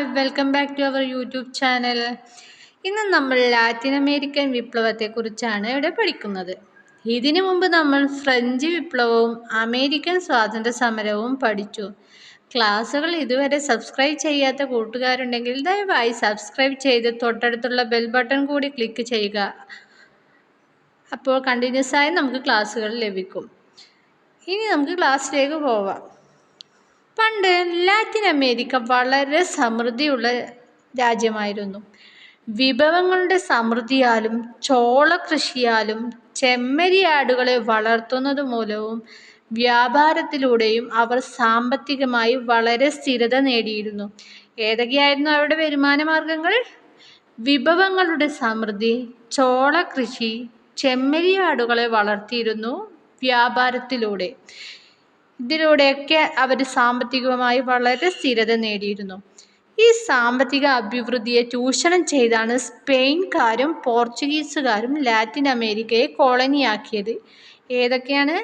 Hi welcome back to our YouTube channel ഇന്ന് നമ്മൾ Latin American വിപ്ലവത്തെക്കുറിച്ചാണ് ഇവിടെ പഠിക്കുന്നത്. ഇതിനു മുമ്പ് നമ്മൾ ഫ്രഞ്ച് വിപ്ലവവും അമേരിക്കൻ സ്വാതന്ത്ര്യ സമരവും പഠിച്ചു. ക്ലാസ്സുകൾ ഇതുവരെ സബ്സ്ക്രൈബ് ചെയ്യാത്ത കൂട്ടുകാരുണ്ടെങ്കിൽ ദയവായി സബ്സ്ക്രൈബ് ചെയ്ത് തൊട്ടടുത്തുള്ള ബെൽ ബട്ടൺ കൂടി ക്ലിക്ക് ചെയ്യുക. അപ്പോൾ കണ്ടിന്യൂസ് ആയി നമുക്ക് ക്ലാസ്സുകൾ ലഭിക്കും. ഇനി നമുക്ക് ക്ലാസ്സിലേക്ക് പോവാം. പണ്ട് ലാറ്റിൻ അമേരിക്ക വളരെ സമൃദ്ധിയുള്ള രാജ്യമായിരുന്നു. വിഭവങ്ങളുടെ സമൃദ്ധിയാലും ചോള കൃഷിയാലും ചെമ്മരിയാടുകളെ വളർത്തുന്നത് മൂലവും വ്യാപാരത്തിലൂടെയും അവർ സാമ്പത്തികമായി വളരെ സ്ഥിരത നേടിയിരുന്നു. ഏതൊക്കെയായിരുന്നു അവരുടെ വരുമാന മാർഗങ്ങൾ വിഭവങ്ങളുടെ സമൃദ്ധി ചോള കൃഷി ചെമ്മരിയാടുകളെ വളർത്തിയിരുന്നു വ്യാപാരത്തിലൂടെ. ഇതിലൂടെയൊക്കെ അവർ സാമ്പത്തികമായി വളരെ സ്ഥിരത നേടിയിരുന്നു. ഈ സാമ്പത്തിക അഭിവൃദ്ധിയെ ചൂഷണം ചെയ്താണ് സ്പെയിൻകാരും പോർച്ചുഗീസുകാരും ലാറ്റിൻ അമേരിക്കയെ കോളനിയാക്കിയത്. ഏതൊക്കെയാണ്?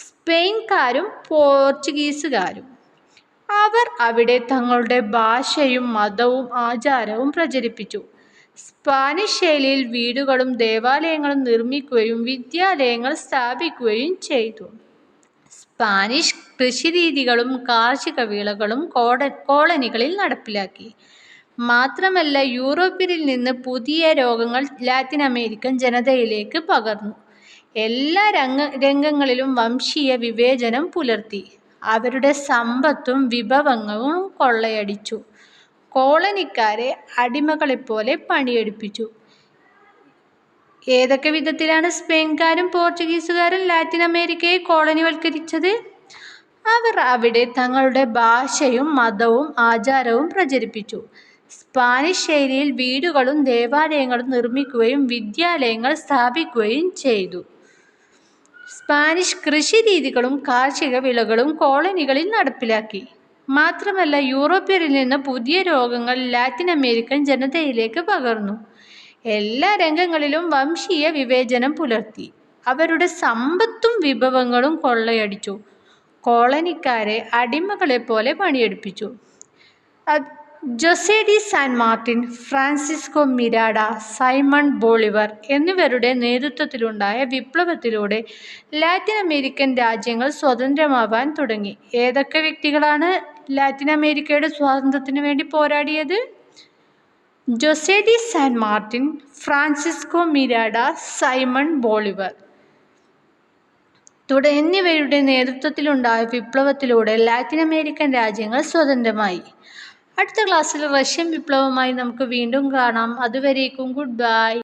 സ്പെയിൻകാരും പോർച്ചുഗീസുകാരും. അവർ അവിടെ തങ്ങളുടെ ഭാഷയും മതവും ആചാരവും പ്രചരിപ്പിച്ചു. സ്പാനിഷ് ശൈലിയിൽ വീടുകളും ദേവാലയങ്ങളും നിർമ്മിക്കുകയും വിദ്യാലയങ്ങൾ സ്ഥാപിക്കുകയും ചെയ്തു. സ്പാനിഷ് കൃഷിരീതികളും കാർഷിക വിളകളും കോട കോളനികളിൽ നടപ്പിലാക്കി. മാത്രമല്ല യൂറോപ്പിൽ നിന്ന് പുതിയ രോഗങ്ങൾ ലാറ്റിൻ അമേരിക്കൻ ജനതയിലേക്ക് പകർന്നു. എല്ലാ രംഗ രംഗങ്ങളിലും വംശീയ വിവേചനം പുലർത്തി. അവരുടെ സമ്പത്തും വിഭവങ്ങളും കൊള്ളയടിച്ചു. കോളനിക്കാരെ അടിമകളെപ്പോലെ പണിയെടുപ്പിച്ചു. ഏതൊക്കെ വിധത്തിലാണ് സ്പെയിൻകാരും പോർച്ചുഗീസുകാരും ലാറ്റിൻ അമേരിക്കയെ കോളനിവൽക്കരിച്ചത്? അവർ അവിടെ തങ്ങളുടെ ഭാഷയും മതവും ആചാരവും പ്രചരിപ്പിച്ചു. സ്പാനിഷ് ശൈലിയിൽ വീടുകളും ദേവാലയങ്ങളും നിർമ്മിക്കുകയും വിദ്യാലയങ്ങൾ സ്ഥാപിക്കുകയും ചെയ്തു. സ്പാനിഷ് കൃഷി രീതികളും കാർഷിക വിളകളും കോളനികളിൽ നടപ്പിലാക്കി. മാത്രമല്ല യൂറോപ്യരിൽ നിന്ന് പുതിയ രോഗങ്ങൾ ലാറ്റിൻ അമേരിക്കൻ ജനതയിലേക്ക് പകർന്നു. എല്ലാ രംഗങ്ങളിലും വംശീയ വിവേചനം പുലർത്തി. അവരുടെ സമ്പത്തും വിഭവങ്ങളും കൊള്ളയടിച്ചു. കോളനിക്കാരെ അടിമകളെപ്പോലെ പണിയെടുപ്പിച്ചു. Jose de San Martin Francisco Miranda Simon Bolivar എന്നിവരുടെ നേതൃത്വത്തിലുണ്ടായ വിപ്ലവത്തിലൂടെ ലാറ്റിൻ അമേരിക്കൻ രാജ്യങ്ങൾ സ്വതന്ത്രമാവാൻ തുടങ്ങി. ഏതൊക്കെ വ്യക്തികളാണ് ലാറ്റിൻ അമേരിക്കയുടെ സ്വാതന്ത്ര്യത്തിന് വേണ്ടി പോരാടിയത്? Jose de San Martin Francisco Miranda Simon Bolivar. തുട നേതൃത്വത്തിലുണ്ടായ വിപ്ലവത്തിലൂടെ ലാറ്റിൻ അമേരിക്കൻ രാജ്യങ്ങൾ സ്വതന്ത്രമായി. അടുത്ത ക്ലാസ്സിൽ റഷ്യൻ വിപ്ലവമായി നമുക്ക് വീണ്ടും കാണാം. അതുവരേക്കും ഗുഡ് ബൈ.